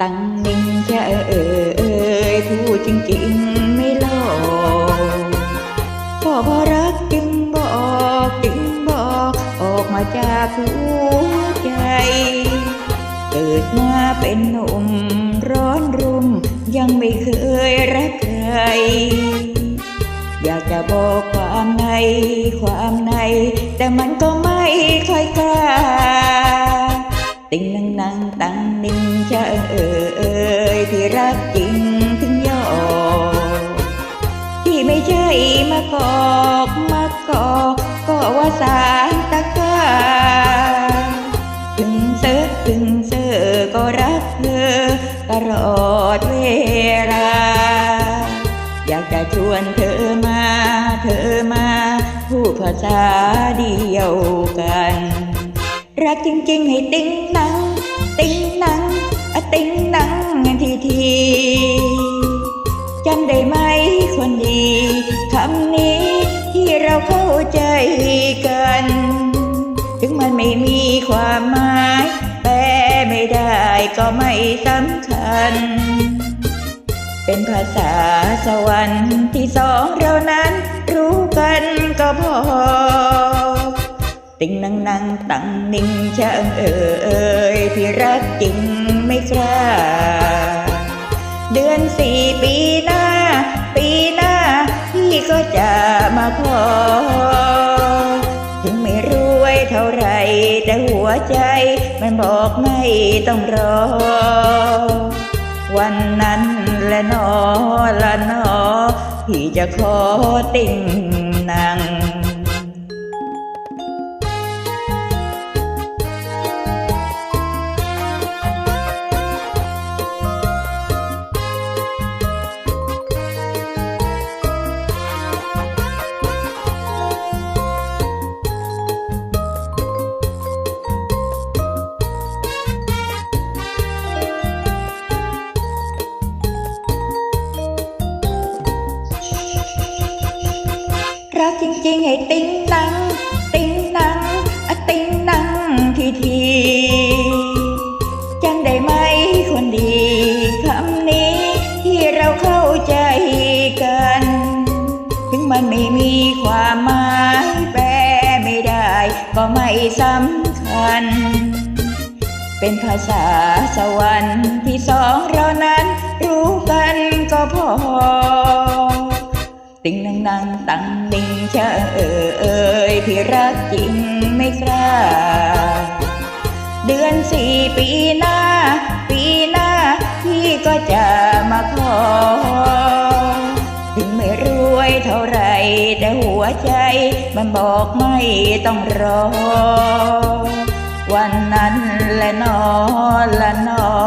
ตั้งนิ่งจะเอ่ยพูดจริงๆไม่หลอกพอพอรักจึงบอกจึงบอกออกมาจากหัวใจ เกิดมาเป็นหนุ่มร้อนรุ่มยังไม่เคยรักใคร อยากจะบอกความในความใน แต่มันก็ไม่ค่อยกล้า ติงนังนังตังนิ่งจะเอ่ยที่รักจริงถึงยอมที่ไม่ใช่มากอกมากอกก็ว่าสารตะกาถึงเสือถึงเสือก็รักเธอตลอดเวลา อยากจะชวนเธอมา เธอมาพูดภาษาเดียวกัน รักจริงๆให้ติ้งนัง ติ้งนังอะติ้งนังทีทีจำได้ไหมคนดีคำนี้ที่เราเข้าใจกัน ถึงมันไม่มีความหมายแปลไม่ได้ก็ไม่สำคัญ เป็นภาษาสวรรค์ที่สองเรานั้นรู้กันก็พอ ติงนังนังตังนิ่งเชิงเอ่ยที่รักจริงไม่กล้า เดือนสี่ปีหน้า ปีหน้า พี่ก็จะมาขอถึงไม่รวยเท่าไร แต่หัวใจมันบอกไม่ต้องรอ วันนั้นและนอละนอ พี่จะขอติ่งนาง จริงๆให้ติ้งนัง ติ้งนังอะติ้งนังทีทีจังได้ไหมคนดีคำนี้ที่เราเข้าใจกัน ถึงมันไม่มีความหมายแปลไม่ได้ ก็ไม่สำคัญ เป็นภาษาสวรรค์ที่สองเรานั้นรู้กันก็พอ ติงนังนังตังนิ่งเชอเอ่ยพี่รักจริงไม่กล้า เดือนสี่ปีหน้า ปีหน้า พี่ก็จะมาขอ ถึงไม่รวยเท่าไรแต่หัวใจมันบอกไม่ต้องรอ วันนั้นและนอละนอพี่จะขอ